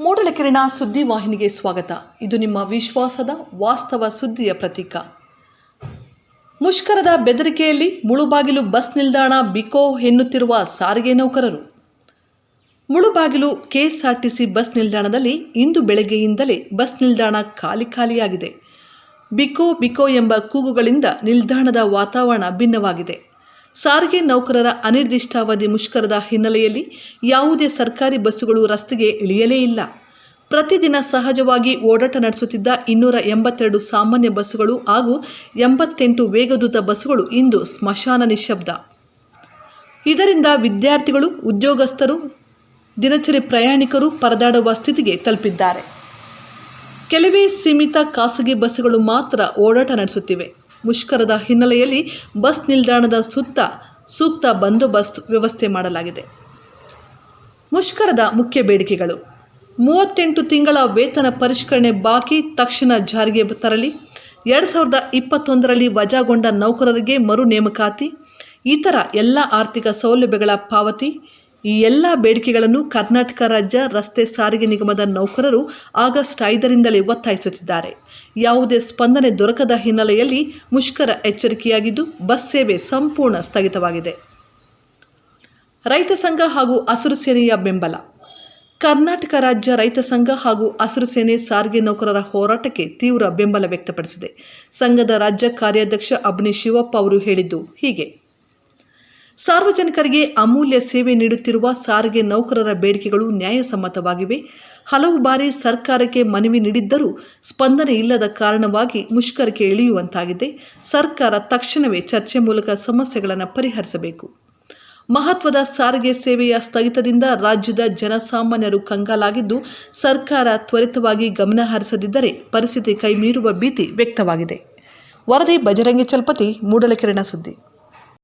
ಮೂಡಲಕೆರೆನ ಸುದ್ದಿವಾಹಿನಿಗೆ ಸ್ವಾಗತ. ಇದು ನಿಮ್ಮ ವಿಶ್ವಾಸದ ವಾಸ್ತವ ಸುದ್ದಿಯ ಪ್ರತೀಕ. ಮುಷ್ಕರದ ಬೆದರಿಕೆಯಲ್ಲಿ ಮುಳುಬಾಗಿಲು ಬಸ್ ನಿಲ್ದಾಣ ಬಿಕೋ ಎನ್ನುತ್ತಿರುವ ಸಾರಿಗೆ ನೌಕರರು. ಮುಳುಬಾಗಿಲು ಕೆಎಸ್ಆರ್ಟಿಸಿ ಬಸ್ ನಿಲ್ದಾಣದಲ್ಲಿ ಇಂದು ಬೆಳಗ್ಗೆಯಿಂದಲೇ ಬಸ್ ನಿಲ್ದಾಣ ಖಾಲಿ ಖಾಲಿಯಾಗಿದೆ. ಬಿಕೋ ಬಿಕೋ ಎಂಬ ಕೂಗುಗಳಿಂದ ನಿಲ್ದಾಣದ ವಾತಾವರಣ ಭಿನ್ನವಾಗಿದೆ. ಸಾರಿಗೆ ನೌಕರರ ಅನಿರ್ದಿಷ್ಟಾವಧಿ ಮುಷ್ಕರದ ಹಿನ್ನೆಲೆಯಲ್ಲಿ ಯಾವುದೇ ಸರ್ಕಾರಿ ಬಸ್ಸುಗಳು ರಸ್ತೆಗೆ ಇಳಿಯಲೇ ಇಲ್ಲ. ಪ್ರತಿದಿನ ಸಹಜವಾಗಿ ಓಡಾಟ ನಡೆಸುತ್ತಿದ್ದ ಇನ್ನೂರ ಎಂಬತ್ತೆರಡು ಸಾಮಾನ್ಯ ಬಸ್ಸುಗಳು ಹಾಗೂ ಎಂಬತ್ತೆಂಟು ವೇಗದೂತ ಬಸ್ಸುಗಳು ಇಂದು ಸ್ಮಶಾನ ನಿಶಬ್ದ ಇದರಿಂದ ವಿದ್ಯಾರ್ಥಿಗಳು, ಉದ್ಯೋಗಸ್ಥರು, ದಿನಚರಿ ಪ್ರಯಾಣಿಕರು ಪರದಾಡುವ ಸ್ಥಿತಿಗೆ ತಲುಪಿದ್ದಾರೆ. ಕೆಲವೇ ಸೀಮಿತ ಖಾಸಗಿ ಬಸ್ಸುಗಳು ಮಾತ್ರ ಓಡಾಟ ನಡೆಸುತ್ತಿವೆ. ಮುಷ್ಕರದ ಹಿನ್ನೆಲೆಯಲ್ಲಿ ಬಸ್ ನಿಲ್ದಾಣದ ಸುತ್ತ ಸೂಕ್ತ ಬಂದೋಬಸ್ತ್ ವ್ಯವಸ್ಥೆ ಮಾಡಲಾಗಿದೆ. ಮುಷ್ಕರದ ಮುಖ್ಯ ಬೇಡಿಕೆಗಳು. ಮೂವತ್ತೆಂಟು ತಿಂಗಳ ವೇತನ ಪರಿಷ್ಕರಣೆ ಬಾಕಿ ತಕ್ಷಣ ಜಾರಿಗೆ ತರಲಿ. ಎರಡು ಸಾವಿರದ ಇಪ್ಪತ್ತೊಂದರಲ್ಲಿ ವಜಾಗೊಂಡ ನೌಕರರಿಗೆ ಮರು ನೇಮಕಾತಿ ಇತರ ಎಲ್ಲ ಆರ್ಥಿಕ ಸೌಲಭ್ಯಗಳ ಪಾವತಿ. ಈ ಎಲ್ಲ ಬೇಡಿಕೆಗಳನ್ನು ಕರ್ನಾಟಕ ರಾಜ್ಯ ರಸ್ತೆ ಸಾರಿಗೆ ನಿಗಮದ ನೌಕರರು ಆಗಸ್ಟ್ ಐದರಿಂದಲೇ ಒತ್ತಾಯಿಸುತ್ತಿದ್ದಾರೆ. ಯಾವುದೇ ಸ್ಪಂದನೆ ದೊರಕದ ಹಿನ್ನೆಲೆಯಲ್ಲಿ ಮುಷ್ಕರ ಎಚ್ಚರಿಕೆಯಾಗಿದ್ದು ಬಸ್ ಸೇವೆ ಸಂಪೂರ್ಣ ಸ್ಥಗಿತವಾಗಿದೆ. ರೈತ ಸಂಘ ಹಾಗೂ ಹಸಿರು ಸೇನೆಯ ಬೆಂಬಲ. ಕರ್ನಾಟಕ ರಾಜ್ಯ ರೈತ ಸಂಘ ಹಾಗೂ ಹಸಿರು ಸೇನೆ ಸಾರಿಗೆ ನೌಕರರ ಹೋರಾಟಕ್ಕೆ ತೀವ್ರ ಬೆಂಬಲ ವ್ಯಕ್ತಪಡಿಸಿದೆ. ಸಂಘದ ರಾಜ್ಯ ಕಾರ್ಯಾಧ್ಯಕ್ಷ ಅಬ್ನಿ ಶಿವಪ್ಪ ಅವರು ಹೇಳಿದ್ದು ಹೀಗೆ. ಸಾರ್ವಜನಿಕರಿಗೆ ಅಮೂಲ್ಯ ಸೇವೆ ನೀಡುತ್ತಿರುವ ಸಾರಿಗೆ ನೌಕರರ ಬೇಡಿಕೆಗಳು ನ್ಯಾಯಸಮ್ಮತವಾಗಿವೆ. ಹಲವು ಬಾರಿ ಸರ್ಕಾರಕ್ಕೆ ಮನವಿ ನೀಡಿದ್ದರೂ ಸ್ಪಂದನೆ ಇಲ್ಲದ ಕಾರಣವಾಗಿ ಮುಷ್ಕರಕ್ಕೆ ಇಳಿಯುವಂತಾಗಿದೆ. ಸರ್ಕಾರ ತಕ್ಷಣವೇ ಚರ್ಚೆ ಮೂಲಕ ಸಮಸ್ಯೆಗಳನ್ನು ಪರಿಹರಿಸಬೇಕು. ಮಹತ್ವದ ಸಾರಿಗೆ ಸೇವೆಯ ಸ್ಥಗಿತದಿಂದ ರಾಜ್ಯದ ಜನಸಾಮಾನ್ಯರು ಕಂಗಾಲಾಗಿದ್ದು, ಸರ್ಕಾರ ತ್ವರಿತವಾಗಿ ಗಮನ ಹರಿಸದಿದ್ದರೆ ಪರಿಸ್ಥಿತಿ ಕೈಮೀರುವ ಭೀತಿ ವ್ಯಕ್ತವಾಗಿದೆ. ವರದಿ ಬಜರಂಗಿ ಚಲಪತಿ ಮೂಡಲಕಿರಣ ಸುದ್ದಿ.